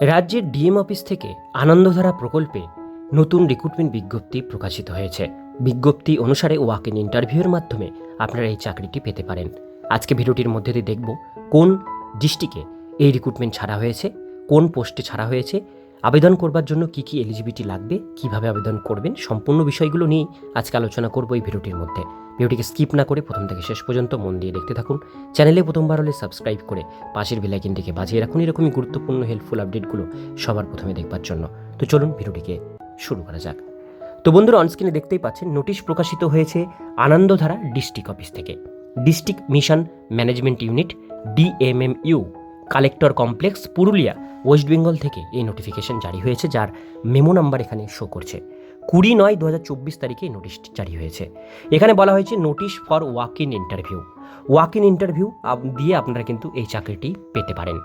রাজ্যের DM office থেকে আনন্দধারা প্রকল্পে নতুন রিক্রুটমেন্ট বিজ্ঞপ্তি প্রকাশিত হয়েছে। বিজ্ঞপ্তি অনুসারে ওয়াক ইন ইন্টারভিউয়ের মাধ্যমে আপনারা এই চাকরিটি পেতে পারেন। আজকে ভিডিওটির মধ্যে দিয়ে দেখব কোন ডিস্ট্রিক্টে এই রিক্রুটমেন্ট ছাড়া হয়েছে, কোন পোস্টে ছাড়া হয়েছে আবেদন করবার জন্য কি কি এলিজিবিলিটি লাগবে? কীভাবে আবেদন করবেন? সম্পূর্ণ বিষয়গুলো নিয়ে আজকে আলোচনা করব এই ভিডিওটির মধ্যে। ভিডিওটিকে স্কিপ না করে প্রথম থেকে শেষ পর্যন্ত মন দিয়ে দেখতে থাকুন। চ্যানেলে প্রথমবার হলে সাবস্ক্রাইব করে পাশের বেলাইকিনটিকে বাজিয়ে রাখুন। এরকমই গুরুত্বপূর্ণ হেল্পফুল আপডেটগুলো সবার প্রথমে দেখবার জন্য। তো চলুন ভিডিওটিকে শুরু করা যাক। তো বন্ধুরা অনস্ক্রিনে দেখতেই পাচ্ছেন নোটিশ প্রকাশিত হয়েছে আনন্দধারা ডিস্ট্রিক্ট অফিস থেকে। District mission management unit DMMU collector complex Purulia, West Bengal থেকে এই নোটিফিকেশন জারি হয়েছে, যার মেমো নাম্বার এখানে শো করছে। কুড়ি নয় দু হাজার তারিখে এই নোটিশটি জারি হয়েছে। এখানে বলা হয়েছে notice for walk in interview walk in interview দিয়ে আপনারা কিন্তু এই চাকরিটি পেতে পারেন।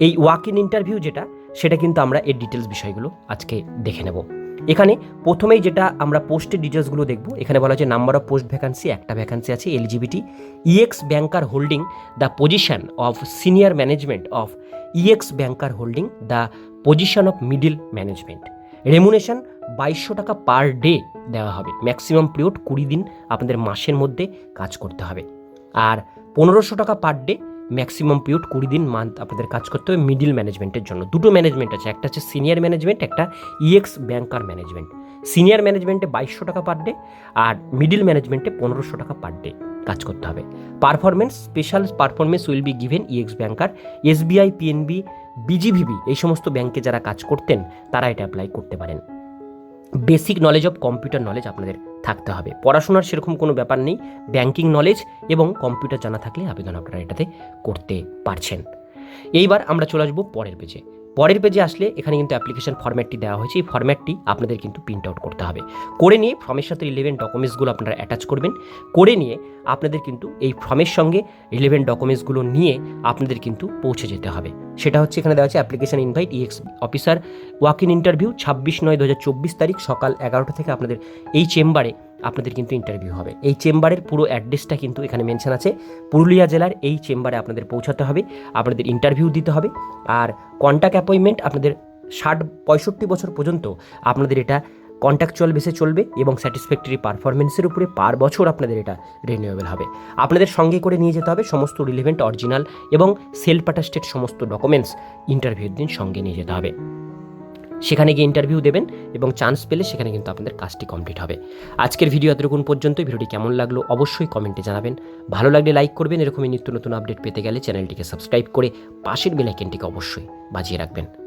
এই ওয়াক ইন ইন্টারভিউ যেটা, সেটা কিন্তু আমরা এর ডিটেলস বিষয়গুলো আজকে দেখে নেব। এখানে প্রথমেই যেটা আমরা পোস্টের ডিটেলসগুলো দেখব, এখানে বলা হচ্ছে নাম্বার অফ পোস্ট ভ্যাকান্সি একটা ভ্যাকান্সি আছে eligibility ex banker holding the position of senior management of ex banker holding the position of middle management remuneration বাইশশো টাকা পার ডে দেওয়া হবে ম্যাক্সিমাম পিরিয়ড কুড়ি দিন আপনাদের মাসের মধ্যে কাজ করতে হবে। আর পনেরোশো টাকা পার ডে ম্যাক্সিমাম পিরিয়ড কুড়ি দিন মান্থ আপনাদের কাজ করতে হবে মিডিল ম্যানেজমেন্টের জন্য। দুটো ম্যানেজমেন্ট আছে, একটা হচ্ছে সিনিয়র ম্যানেজমেন্ট একটা ইএক্স ব্যাংকার ম্যানেজমেন্ট সিনিয়র ম্যানেজমেন্টে বাইশশো টাকা পার ডে আর মিডিল ম্যানেজমেন্টে পনেরোশো টাকা পার ডে কাজ করতে হবে। Performance special performance will be given ex banker SBI PNB BGVB এই সমস্ত ব্যাংকে যারা কাজ করতেন, তারা এটা অ্যাপ্লাই করতে পারেন। Basic knowledge of computer knowledge আপনাদের থাকতে হবে। পড়াশোনার সেরকম কোনো ব্যাপার নেই। ব্যাঙ্কিং নলেজ এবং কম্পিউটার জানা থাকলে আবেদন আপনারা এটাতে করতে পারছেন। এইবার আমরা চলে আসব পরের পেজে পরের পেজে আসলে এখানে কিন্তু অ্যাপ্লিকেশন ফরম্যাটটি দেওয়া হয়েছে। এই ফরম্যাটটি আপনাদের কিন্তু প্রিন্ট আউট করতে হবে। করে নিয়ে ফর্মের সাথে রিলেভেন্ট ডকুমেন্টসগুলো আপনারা অ্যাটাচ করবেন। করে নিয়ে আপনাদের কিন্তু এই ফর্মের সঙ্গে রিলেভেন্ট ডকুমেন্টসগুলো নিয়ে আপনাদের কিন্তু পৌঁছে যেতে হবে। সেটা হচ্ছে এখানে দেওয়া আছে application invite ex officer walk in interview ছাব্বিশ নয় দু তারিখ সকাল এগারোটা থেকে আপনাদের এই চেম্বারে আপনাদের কিন্তু ইন্টারভিউ হবে। এই চেম্বারের পুরো অ্যাড্রেসটা কিন্তু এখানে মেনশন আছে। পুরুলিয়া জেলার এই চেম্বারে আপনাদের পৌঁছাতে হবে, আপনাদের ইন্টারভিউ দিতে হবে, আর কন্ট্যাক্ট অ্যাপয়েন্টমেন্ট আপনাদের ষাট পঁয়ষট্টি বছর পর্যন্ত আপনাদের এটা কন্ট্যাকচুয়াল বেসে চলবে এবং স্যাটিসফ্যাক্টরি পারফরমেন্সের উপরে পার বছর আপনাদের এটা রিনিউয়েবল হবে। আপনাদের সঙ্গে করে নিয়ে যেতে হবে সমস্ত রিলেভেন্ট অরিজিনাল এবং সেলফ অ্যাটাস্টেড সমস্ত ডকুমেন্টস ইন্টারভিউর দিন সঙ্গে নিয়ে যেতে হবে। সেখানে গিয়ে ইন্টারভিউ দেবেন এবং চান্স পেলে সেখানে কিন্তু আপনাদের কাজটি কমপ্লিট হবে। আজকের ভিডিও এতটুকুন পর্যন্ত ভিডিওটি কেমন লাগল অবশ্যই কমেন্টে জানাবেন। ভালো লাগলে লাইক করবেন, এরকমই নিত্য নতুন আপডেট পেতে গেলে চ্যানেলটিকে সাবস্ক্রাইব করে পাশের বেলাইকেনটিকে অবশ্যই বাজিয়ে রাখবেন।